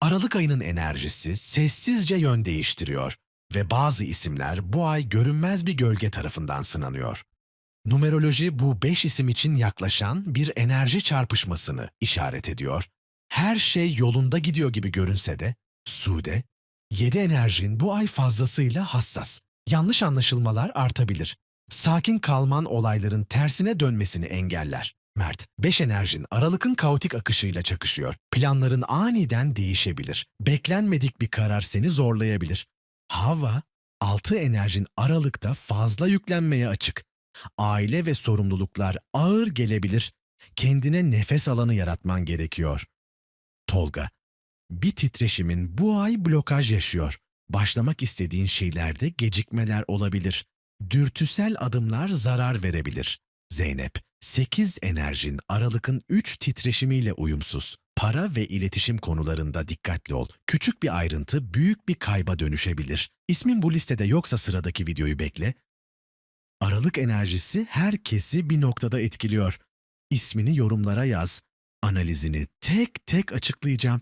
Aralık ayının enerjisi sessizce yön değiştiriyor ve bazı isimler bu ay görünmez bir gölge tarafından sınanıyor. Numeroloji bu beş isim için yaklaşan bir enerji çarpışmasını işaret ediyor. Her şey yolunda gidiyor gibi görünse de, Sude, yedi enerjin bu ay fazlasıyla hassas. Yanlış anlaşılmalar artabilir. Sakin kalman olayların tersine dönmesini engeller. Mert, beş enerjin Aralık'ın kaotik akışıyla çakışıyor. Planların aniden değişebilir. Beklenmedik bir karar seni zorlayabilir. Hava, altı enerjin Aralık'ta fazla yüklenmeye açık. Aile ve sorumluluklar ağır gelebilir. Kendine nefes alanı yaratman gerekiyor. Tolga, bir titreşimin bu ay blokaj yaşıyor. Başlamak istediğin şeylerde gecikmeler olabilir. Dürtüsel adımlar zarar verebilir. Zeynep, 8 enerjin Aralık'ın 3 titreşimiyle uyumsuz. Para ve iletişim konularında dikkatli ol. Küçük bir ayrıntı büyük bir kayba dönüşebilir. İsmin bu listede yoksa sıradaki videoyu bekle. Aralık enerjisi herkesi bir noktada etkiliyor. İsmini yorumlara yaz. Analizini tek tek açıklayacağım.